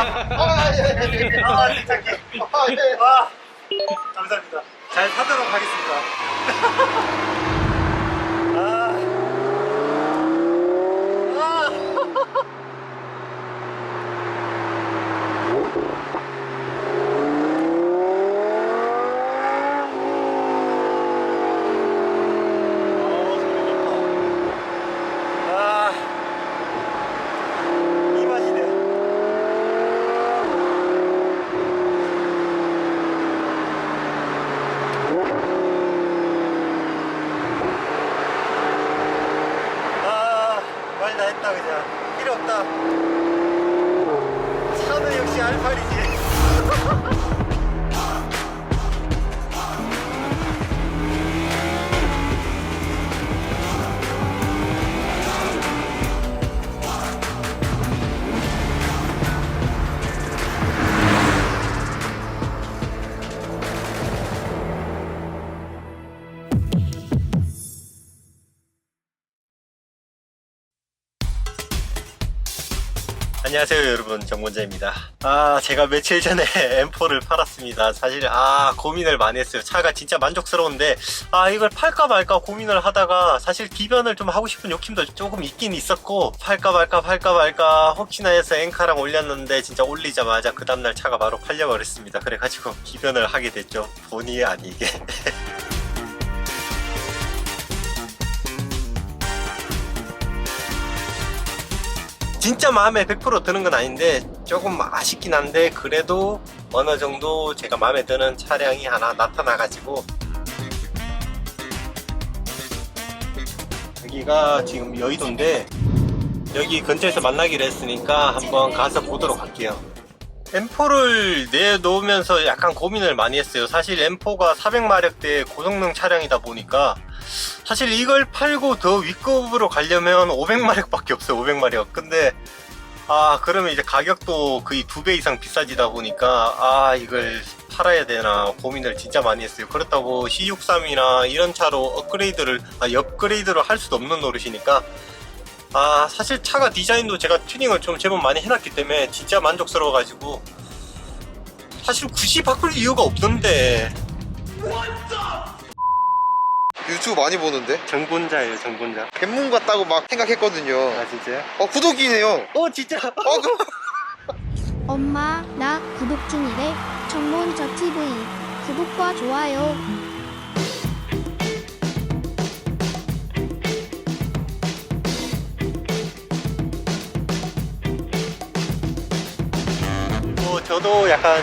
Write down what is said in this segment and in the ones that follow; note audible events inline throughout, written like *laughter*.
아, 예, 예, 예. 아, 괜찮게. 아, 예. 아, 감사합니다. 잘 타도록 하겠습니다. Ha ha ha! 안녕하세요 여러분. 정문자입니다. 아 제가 며칠 전에 *laughs* M4를 팔았습니다. 사실 아 고민을 많이 했어요. 차가 진짜 만족스러운데 아 이걸 팔까 말까 고민을 하다가 사실 기변을 좀 하고 싶은 욕심도 조금 있긴 있었고 팔까 말까 팔까 말까 혹시나 해서 엔카랑 올렸는데 진짜 올리자마자 그 다음날 차가 바로 팔려버렸습니다. 그래가지고 기변을 하게 됐죠. 본의 아니게 *laughs* 진짜 마음에 100% 드는 건 아닌데 조금 아쉽긴 한데 그래도 어느 정도 제가 마음에 드는 차량이 하나 나타나가지고 여기가 지금 여의도인데 여기 근처에서 만나기로 했으니까 한번 가서 보도록 할게요. M4를 내놓으면서 약간 고민을 많이 했어요. 사실 M4가 400마력대 고성능 차량이다 보니까 사실 이걸 팔고 더 윗급으로 가려면 500마력 밖에 없어요 500마력. 근데 아 그러면 이제 가격도 거의 두 배 이상 비싸지다 보니까 아 이걸 팔아야 되나 고민을 진짜 많이 했어요. 그렇다고 C63이나 이런 차로 업그레이드를 아 업그레이드를 할 수도 없는 노릇이니까 아 사실 차가 디자인도 제가 튜닝을 좀 제법 많이 해놨기 때문에 진짜 만족스러워 가지고 사실 굳이 바꿀 이유가 없던데 유튜브 많이 보는데? 정본자예요 정본자 갯문 같다고 막 생각했거든요. 아 진짜요? 어, 구독이네요. 어 진짜 어, 그... *laughs* 엄마, 나 구독 중이래. 정몬저 TV. 구독과 좋아요. 뭐 저도 약간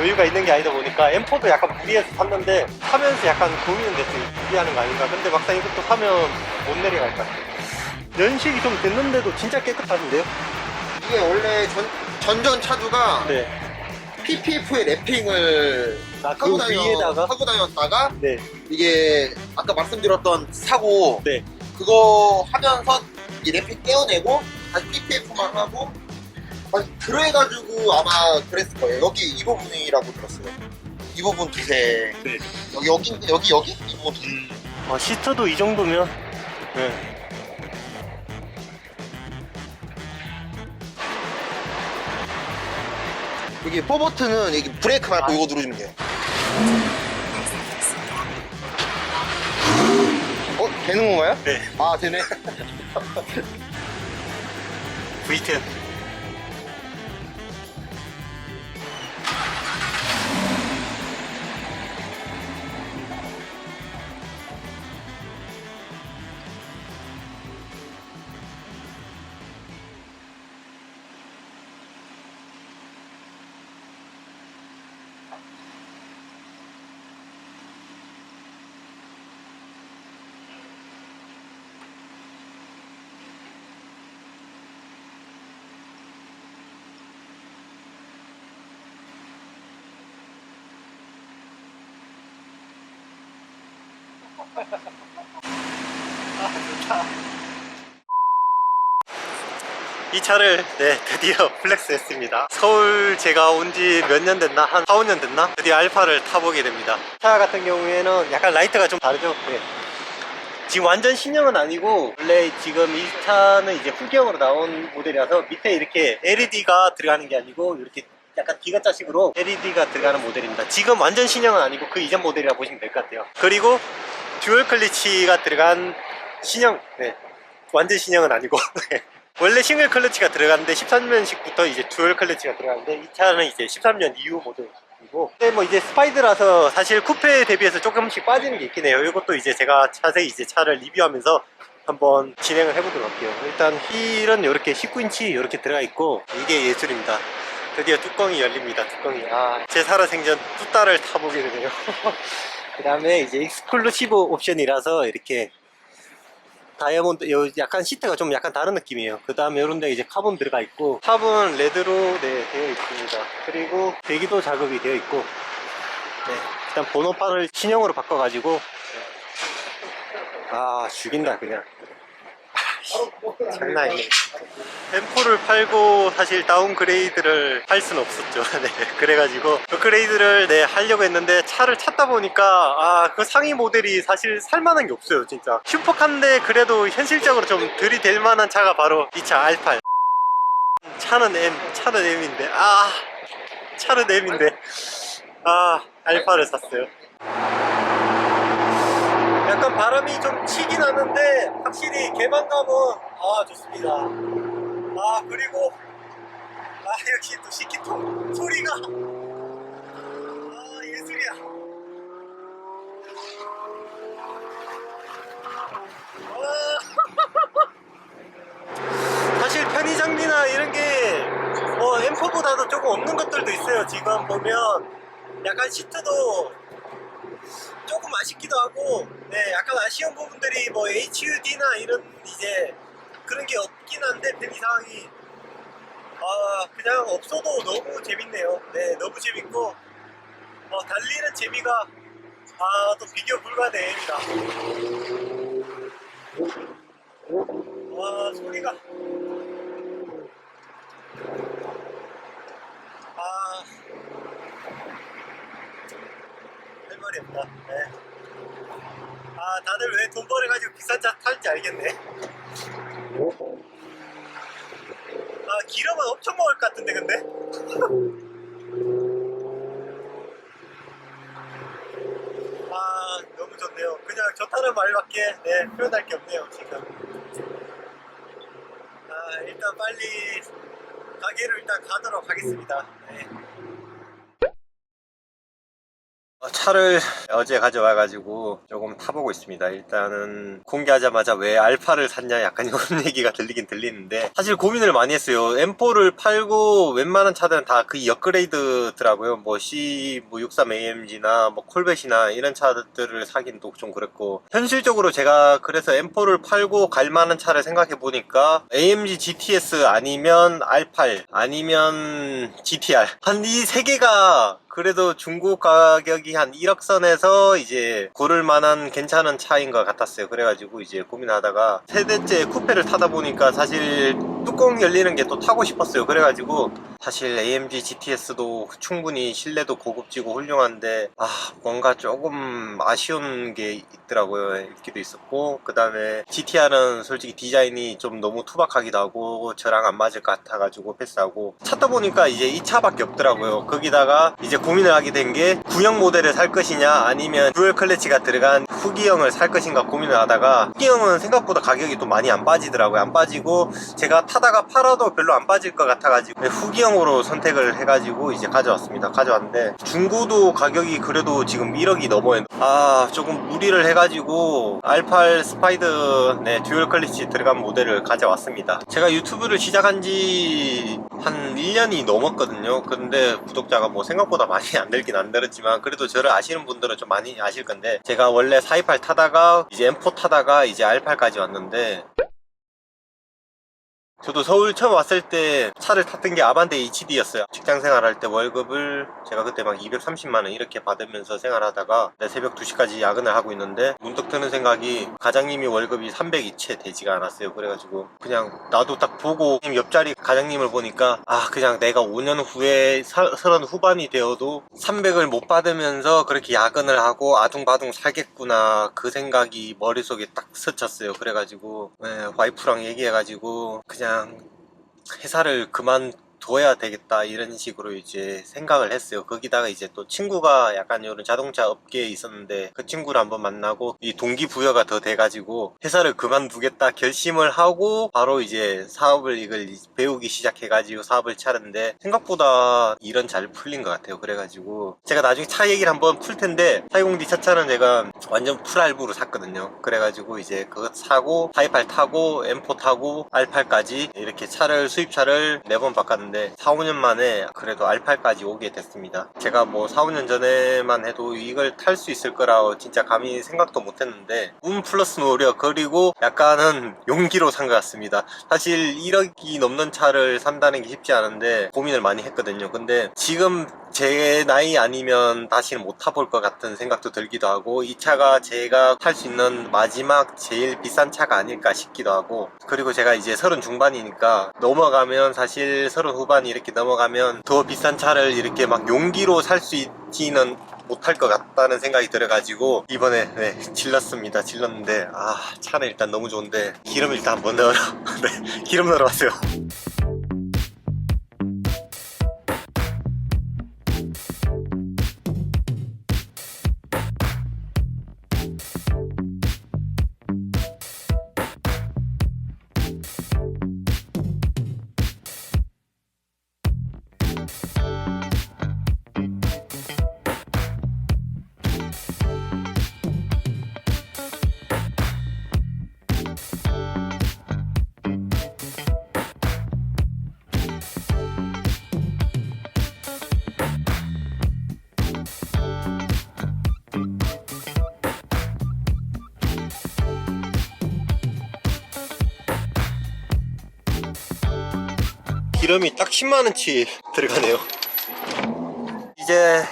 여유가 있는 게 아니다 보니까 M4도 약간 무리해서 샀는데 사면서 약간 고민은 됐어요 무리하는 거 아닌가 근데 막상 이것도 사면 못 내려갈 것 같아요 연식이 좀 됐는데도 진짜 깨끗하신데요? 이게 원래 전, 전전 차주가 네. PPF의 랩핑을 아, 그 하고, 다녀, 위에다가? 하고 다녔다가 네. 이게 아까 말씀드렸던 사고 네. 그거 하면서 이 랩핑 떼어내고 다시 PPF만 하고 들어해가지고 아마 그랬을 거예요. 여기 이 부분이라고 들었어요. 이 부분 두세. 네. 여기 여기 여기 여기 이 부분 두세. 어, 시트도 이 정도면 네. 여기 포 버튼은 여기 브레이크 말고 아. 이거 누르시면 돼요. 어 되는 건가요? 네. 아 되네. V10 이 차를 네 드디어 플렉스 했습니다 서울 제가 온 지 몇 년 됐나? 한 4, 5년 됐나? 드디어 알파를 타보게 됩니다 차 같은 경우에는 약간 라이트가 좀 다르죠? 네. 지금 완전 신형은 아니고 원래 지금 이 차는 이제 후기형으로 나온 모델이라서 밑에 이렇게 LED가 들어가는 게 아니고 이렇게 약간 기관차식으로 LED가 들어가는 모델입니다. 지금 완전 신형은 아니고 그 이전 모델이라 보시면 될 것 같아요. 그리고 듀얼 클리치가 들어간 신형, 네. 완전 신형은 아니고. *laughs* 네. 원래 싱글 클러치가 들어가는데 13년식부터 이제 듀얼 클러치가 들어가는데 이 차는 이제 13년 이후 모델이고 근데 뭐 이제 스파이드라서 사실 쿠페에 대비해서 조금씩 빠지는 게 있긴 해요 이것도 이제 제가 자세히 이제 차를 리뷰하면서 한번 진행을 해보도록 할게요 일단 휠은 이렇게 19인치 이렇게 들어가 있고 이게 예술입니다 드디어 뚜껑이 열립니다 뚜껑이 아제 살아생전 뚜따를 타보게 되네요 *laughs* 그 다음에 이제 익스클루시브 옵션이라서 이렇게 다이아몬드 요 약간 시트가 좀 약간 다른 느낌이에요. 그 다음에 요런데 이제 카본 들어가 있고 탑은 레드로 네 되어 있습니다. 그리고 배기도 작업이 되어 있고 네 일단 번호판을 신형으로 바꿔 가지고 아 죽인다 그냥. 아, 장난 아니네. 엠포를 팔고 사실 다운그레이드를 할 수는 없었죠. *laughs* 네 그래가지고 업그레이드를 네 하려고 했는데 차를 찾다 보니까 아 그 상위 모델이 사실 살만한 게 없어요 진짜. 슈퍼카인데 그래도 현실적으로 좀 들이댈 만한 차가 바로 이 차 R8 차는 M 차는 M인데 아 차는 M인데 아 R8을 샀어요 약간 바람이 좀 치긴 하는데 확실히 개방감은 아 좋습니다. 아 그리고 아 역시 또 시키통 소리가. 아 예술이야. 와. *laughs* 사실 편의 장비나 이런 게뭐 M4보다도 조금 없는 것들도 있어요 지금 보면. 약간 시트도 조금 아쉽기도 하고 네 약간 아쉬운 부분들이 뭐 HUD나 이런 이제 그런 게 없긴 한데 편의 상황이 아 그냥 없어도 너무 재밌네요. 네 너무 재밌고 어, 달리는 재미가 아 또 비교 불가능합니다. 와 소리가 아 없다. 네. 아, 다들 왜 돈 벌어가지고 비싼 차 타는지 알겠네. 아, 기름은 엄청 먹을 것 같은데, 근데? *laughs* 아, 너무 좋네요. 그냥 좋다는 말밖에, 네, 표현할 게 없네요, 지금. 아, 일단 빨리 가게로 일단 가도록 하겠습니다. 네. 어, 차를 어제 가져와가지고 조금 타보고 있습니다. 일단은 공개하자마자 왜 알파를 샀냐 약간 이런 *laughs* 얘기가 들리긴 들리는데 사실 고민을 많이 했어요. M4를 팔고 웬만한 차들은 다 그 업그레이드더라고요. 뭐 C 뭐 63AMG나 뭐 콜벳이나 이런 차들을 사긴 또 좀 그랬고 현실적으로 제가 그래서 M4를 팔고 갈 만한 차를 생각해 보니까 AMG GTS 아니면 R8 아니면 GTR 한 이 세 개가 그래도 중고 가격이 한 1억 선에서 이제 고를 만한 괜찮은 차인 것 같았어요. 그래가지고 이제 고민하다가 세대째 쿠페를 타다 보니까 사실 뚜껑 열리는 게 또 타고 싶었어요. 그래가지고 사실 AMG GTS도 충분히 실내도 고급지고 훌륭한데 아 뭔가 조금 아쉬운 게 있더라고요. 있기도 있었고 그 다음에 GTR은 솔직히 디자인이 좀 너무 투박하기도 하고 저랑 안 맞을 것 같아가지고 패스하고 찾다 보니까 이제 이 차밖에 없더라고요. 거기다가 이제 고민을 하게 된 게 구형 모델을 살 것이냐 아니면 듀얼 클래치가 들어간 후기형을 살 것인가 고민을 하다가 후기형은 생각보다 가격이 또 많이 안 빠지더라고요. 안 빠지고 제가 타다가 팔아도 별로 안 빠질 것 같아가지고 후기형으로 선택을 해가지고 이제 가져왔습니다. 가져왔는데 중고도 가격이 그래도 지금 1억이 넘어요. 아 조금 무리를 해가지고 R8 스파이드 네, 듀얼 클래치 들어간 모델을 가져왔습니다. 제가 유튜브를 시작한 지 한 1년이 넘었거든요. 근데 구독자가 뭐 생각보다 많이 안 늘긴 안 늘었지만 그래도 저를 아시는 분들은 좀 많이 아실 건데 제가 원래 428 타다가 이제 M4 타다가 이제 R8까지 왔는데 저도 서울 처음 왔을 때 차를 탔던 게 아반떼 HD였어요. 직장 생활할 때 월급을 제가 그때 막 230만원 이렇게 받으면서 생활하다가 내 새벽 2시까지 야근을 하고 있는데 문득 드는 생각이 과장님이 월급이 300이 채 되지가 않았어요. 그래가지고 그냥 나도 딱 보고 옆자리 과장님을 보니까 아 그냥 내가 5년 후에 사- 서른 후반이 되어도 300을 못 받으면서 그렇게 야근을 하고 아둥바둥 살겠구나 그 생각이 머릿속에 딱 스쳤어요. 그래가지고 네, 와이프랑 얘기해가지고 그냥 회사를 그만 둬야 되겠다 이런 식으로 이제 생각을 했어요. 거기다가 이제 또 친구가 약간 이런 자동차 업계에 있었는데 그 친구를 한번 만나고 이 동기부여가 더 돼가지고 회사를 그만두겠다 결심을 하고 바로 이제 사업을 이걸 배우기 시작해가지고 사업을 차렸는데 생각보다 일은 잘 풀린 것 같아요. 그래가지고 제가 나중에 차 얘기를 한번 풀 텐데 420D 차차는 제가 완전 풀알부로 샀거든요. 그래가지고 이제 그거 사고 428 타고 M4 타고 R8까지 이렇게 차를 수입차를 4번 바꿨는데 4, 5년 만에 그래도 R8까지 오게 됐습니다. 제가 뭐 4, 5년 전에만 해도 이걸 탈 수 있을 거라고 진짜 감히 생각도 못 했는데 운 플러스 노력 그리고 약간은 용기로 산 것 같습니다. 사실 1억이 넘는 차를 산다는 게 쉽지 않은데 고민을 많이 했거든요. 근데 지금 제 나이 아니면 다시는 못 타볼 것 같은 생각도 들기도 하고 이 차가 제가 탈 수 있는 마지막 제일 비싼 차가 아닐까 싶기도 하고 그리고 제가 이제 서른 중반이니까 넘어가면 사실 서른 후반이 이렇게 넘어가면 더 비싼 차를 이렇게 막 용기로 살 수 있지는 못할 것 같다는 생각이 들어가지고 이번에 네, 질렀습니다. 질렀는데 아 차는 일단 너무 좋은데 기름 일단 한번 넣으러 *laughs* 네 기름 넣으러 왔어요 기름이 딱 10만원치 들어가네요. 이제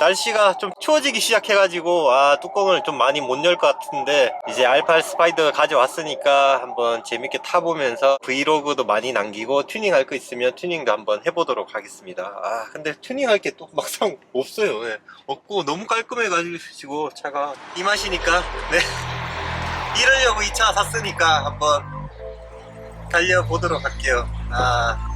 날씨가 좀 추워지기 시작해가지고 아 뚜껑을 좀 많이 못 열 것 같은데 이제 알파 스파이더 가져왔으니까 한번 재밌게 타보면서 브이로그도 많이 남기고 튜닝할 거 있으면 튜닝도 한번 해보도록 하겠습니다. 아 근데 튜닝할 게 또 막상 없어요. 예. 없고 너무 깔끔해가지고 차가 이 맛이니까 네. 이러려고 이 차 샀으니까 한번 달려보도록 할게요. 아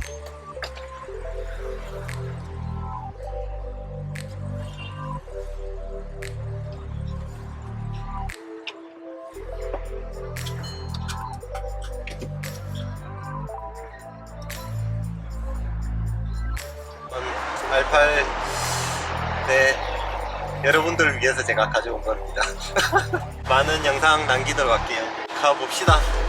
R8 네 여러분들을 위해서 제가 가져온 겁니다. *laughs* 많은 영상 남기도록 할게요. 가봅시다